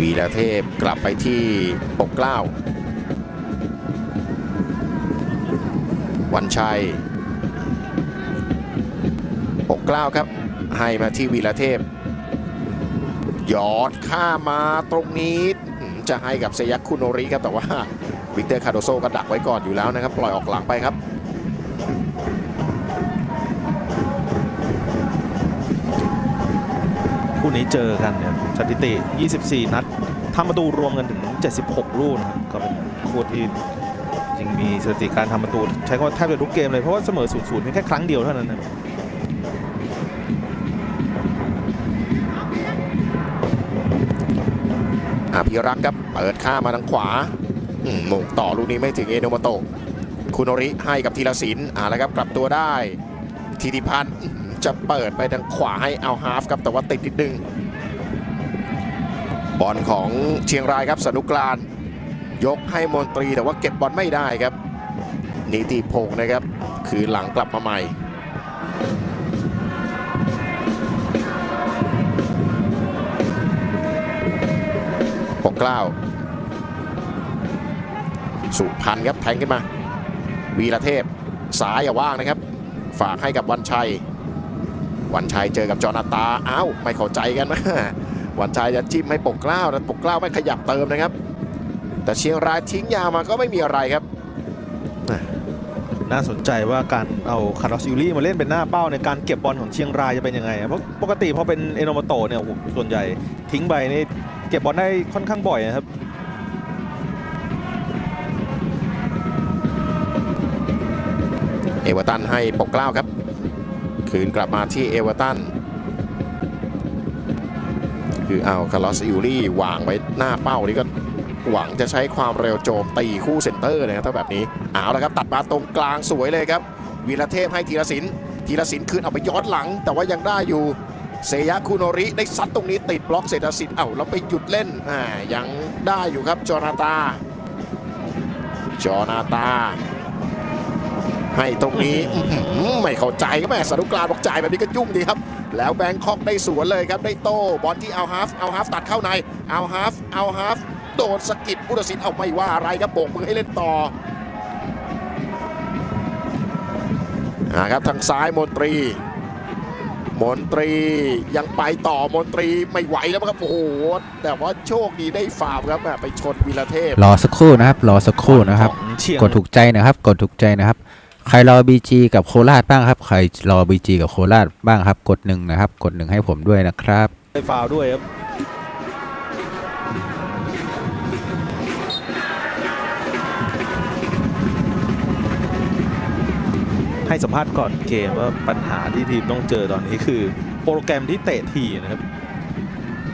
วีระเทพกลับไปที่ปกเกล้า วันชัย ปกเกล้าครับ ให้มาที่วีระเทพหยอดข้ามาตรงนี้จะให้กับเซยักคุโนริครับแต่ว่าวิกเตอร์คาโดโซก็ดักไว้ก่อนอยู่แล้วนะครับ ปล่อยออกหลังไปครับ คู่นี้เจอกันเนี่ยสถิติ 24 นัดทำประตูรวมกันถึง 76 ลูกนะครับก็เป็นคู่ที่จริงมีสถิติการทำประตู ใช้คำว่าแทบจะทุกเกมเลยเพราะว่าเสมอ 0-0เพียงแค่ครั้งเดียวเท่านั้นนะอภิรักษ์ครับเปิดข้ามาทางขวาอืมหมงต่อลูกนี้ไม่ถึงเอโนโมโตะคุโนริให้กับธีรศิลป์อ่าแล้วครับกลับตัวได้ทีติพันธ์ จะเปิดไปทางขวาให้เอาฮาฟครับแต่ว่าติดนิดนึงบอลของเชียงรายครับสนุกกลาน ยกให้มนตรีแต่ว่าเก็บบอลไม่ได้ครับนิติพงศ์นะครับ คือหลังกลับมาใหม่ ปกกล้าว สุพันครับแทงขึ้นมา วีระเทพ สายอย่าว่างนะครับ ฝากให้กับวันชัย วันชัยเจอกับจอนาตาอ้าวไม่เข้าใจกันนะวันชัยจะจิ้มให้ปกเกล้านะปกเกล้าไม่ขยับเติมนะครับ แต่เชียงรายทิ้งยาวมาก็ไม่มีอะไรครับน่าสนใจว่าการเอาคาร์ลอสยูรี่มาเล่นเป็นหน้าเป้าในการเก็บบอลของเชียงรายจะเป็นยังไงอะเพราะปกติพอเป็นเอโนโมโตะเนี่ยโอ้โหส่วนใหญ่ทิ้งไปนี่เก็บบอลได้ค่อนข้างบ่อยนะครับเอเวอร์ตันให้ปกเกล้าครับ คืนกลับมาที่เอเวอร์ตันคือเอาคาร์ลอสยูรี่วางไว้หน้าเป้านี่ก็หวังจะใช้ความเร็วโจมตีคู่เซนเตอร์นะครับถ้าแบบนี้เอาละครับตัดมาตรงกลางสวยเลยครับ วีระเทพให้ธีรศิลป์ธีรศิลป์คืนเอาไปย้อนหลัง แต่ว่ายังได้อยู่เซยะคุโนริได้ซัดตรงนี้ติดบล็อกเศรษฐศิลป์เอ้าแล้วไปหยุดเล่นอ่ายังได้อยู่ครับจอนาตาจอนาตา ให้ตรงนี้อื้อหือไม่เข้าใจก็แม่สนุกกลารบอกจ่ายแบบนี้ก็ยุ่งดีครับ แล้วแบงคอกได้สวนเลยครับได้โต้บอลที่เอาฮาฟเอาฮาฟตัดเข้าในเอาฮาฟเอาฮาฟโดนสะกิดผู้ตัดสินเอาไม่ว่าอะไรครับโบกมือให้เล่นต่อนะครับทางซ้ายมนตรี มนตรียังไปต่อมนตรีไม่ไหวแล้วครับโอ้โหแต่ว่าโชคดีได้ฟาวล์ครับแม่ไปชนวีระเทพรอสักครู่นะครับรอสักครู่นะครับของเชียงกดถูกใจนะครับ กดถูกใจนะครับ ใครรอ BG กับโคราชบ้างครับ ใครรอ BG กับโคราชบ้างครับ กดหนึ่งนะครับ กดหนึ่งให้ผมด้วยนะครับได้ฟาวล์ด้วยครับ ให้สัมภาษณ์ก่อนเกมว่าปัญหาที่ทีมต้องเจอตอนนี้คือ โปรแกรมที่เตะทีนะครับ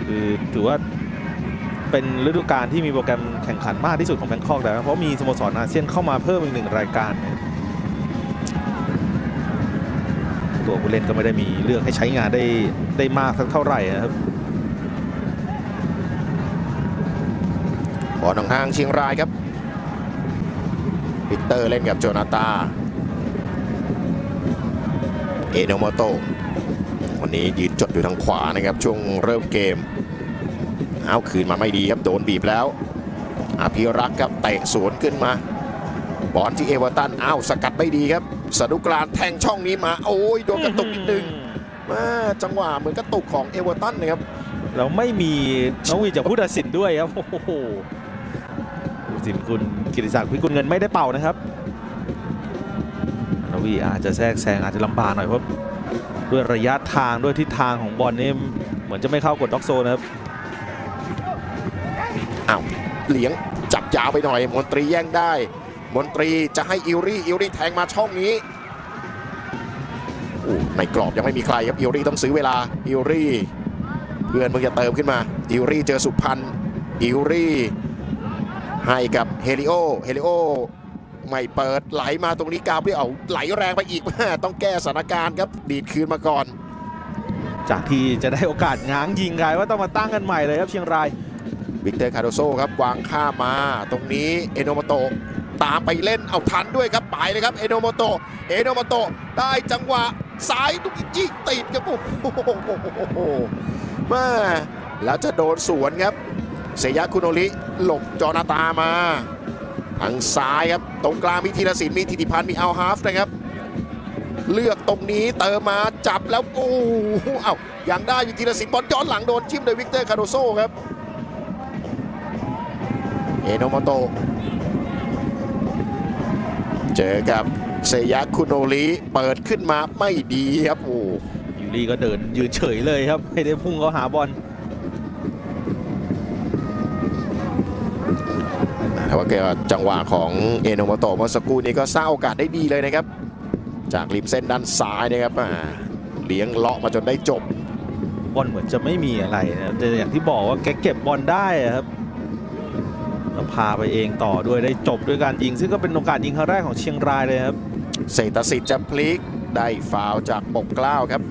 คือถือว่าเป็นฤดูกาลที่มีโปรแกรมแข่งขันมากที่สุดของแบงคอกแล้วนะเพราะมีสโมสรอาเซียนเข้ามาเพิ่มอีกหนึ่งรายการนะครับ ตัวผู้เล่นก็ไม่ได้มีเลือกให้ใช้งานได้ได้มากสักเท่าไหร่นะครับบอลของทางเชียงรายครับปิเตอร์เล่นกับโจนาตาเอโนโมโตะวันนี้ยืนจดอยู่ทางขวานะครับช่วงเริ่มเกมเอาคืนมาไม่ดีครับโดนบีบแล้วอภิรักษ์ครับเตะสวนขึ้นมาบอลที่เอเวอร์ตันอ้าวสกัดไม่ดีครับ สนุกรานแทงช่องนี้มา โอ้ยโดนกระตุกนิดนึงมาจังหวะเหมือนกระตุกของเอเวอร์ตันนะครับแล้วไม่มีน้องวีจากผู้ตัดสินด้วยครับ โอ้โหผู้ตัดสินคุณกิติศักดิ์พิกุลเงินไม่ได้เป่านะครับน้องวีอาจจะแทรกแซงอาจจะลำบากหน่อยเพราะด้วยระยะทางด้วยทิศทางของบอลนี่เหมือนจะไม่เข้ากดด็อกโซนนะครับเหลียงจับยาวไปหน่อยมนตรีแย่งได้ มนตรีจะให้อิวรี่อิวรี่แทงมาช่องนี้โอ้ในกรอบยังไม่มีใครครับอิวรี่ต้องซื้อเวลาอิวรี่ เพื่อนเพิ่งจะเติมขึ้นมาอิวรี่เจอสุพันธ์อิวรี่ให้กับเฮลิโอเฮลิโอไม่เปิดไหลมาตรงนี้กาเบรียลไหลแรงไปอีกแม่ต้องแก้สถานการณ์ครับดีดคืนมาก่อน จากที่จะได้โอกาสง้างยิงกลายว่าต้องมาตั้งกันใหม่เลยครับเชียงรายวิกเตอร์คาร์โดโซครับวางข้ามมาตรงนี้เอโนโมโตะ ตามไปเล่นเอาทันด้วยครับไปเลยครับเอโนโมโตะเอโนโมโตะได้จังหวะซ้ายลูกยิงติดครับโอ้โหแม่แล้วจะโดนสวนครับเซยะคุโนริหลบจอนาตามา ทางซ้ายครับ ตรงกลางมีธีรศิลป์มีธิติพันธ์มีเอัลฮาฟนะครับ เลือกตรงนี้เติมมาจับแล้วโอ้เอ้ายังได้อยู่ธีรศิลป์บอลย้อนหลังโดนจิ้มโดยวิกเตอร์คาโดโซครับ เอโนโมโตะ เจอกับเซยะคุโนริเปิดขึ้นมาไม่ดีครับโอ้ยูรีก็เดินยืนเฉยเลยครับ ไม่ได้พุ่งเขาหาบอลแต่ว่าแกจังหวะของเอโนโมโตะเมื่อสักครู่นี้ก็สร้างโอกาสได้ดีเลยนะครับ จากริมเส้นด้านซ้ายนะครับอ่าเลี้ยงเลาะมาจนได้จบบอลเหมือนจะไม่มีอะไรนะครับแต่อย่างที่บอกว่าแกเก็บบอลได้อะครับ แล้วพาไปเองต่อด้วยได้จบด้วยการยิง ซึ่งก็เป็นโอกาสยิงครั้งแรกของเชียงรายเลยครับเศรษฐสิทธิ์จะพลิกได้ฟาวล์จากปกเกล้าครับ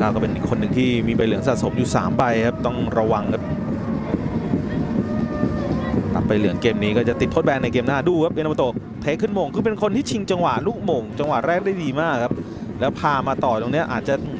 ก้าวก็เป็นอีกคนหนึ่งที่มีใบเหลืองสะสมอยู่3ใบครับต้องระวังครับตัดใบเหลืองเกมนี้ก็จะติดโทษแบนในเกมหน้าดูครับเอนาโมโตะเทขึ้นโมงคือเป็นคนที่ชิงจังหวะลูกโมงจังหวะแรกได้ดีมากครับแล้วพามาต่อตรงเนี้ยอาจจะอื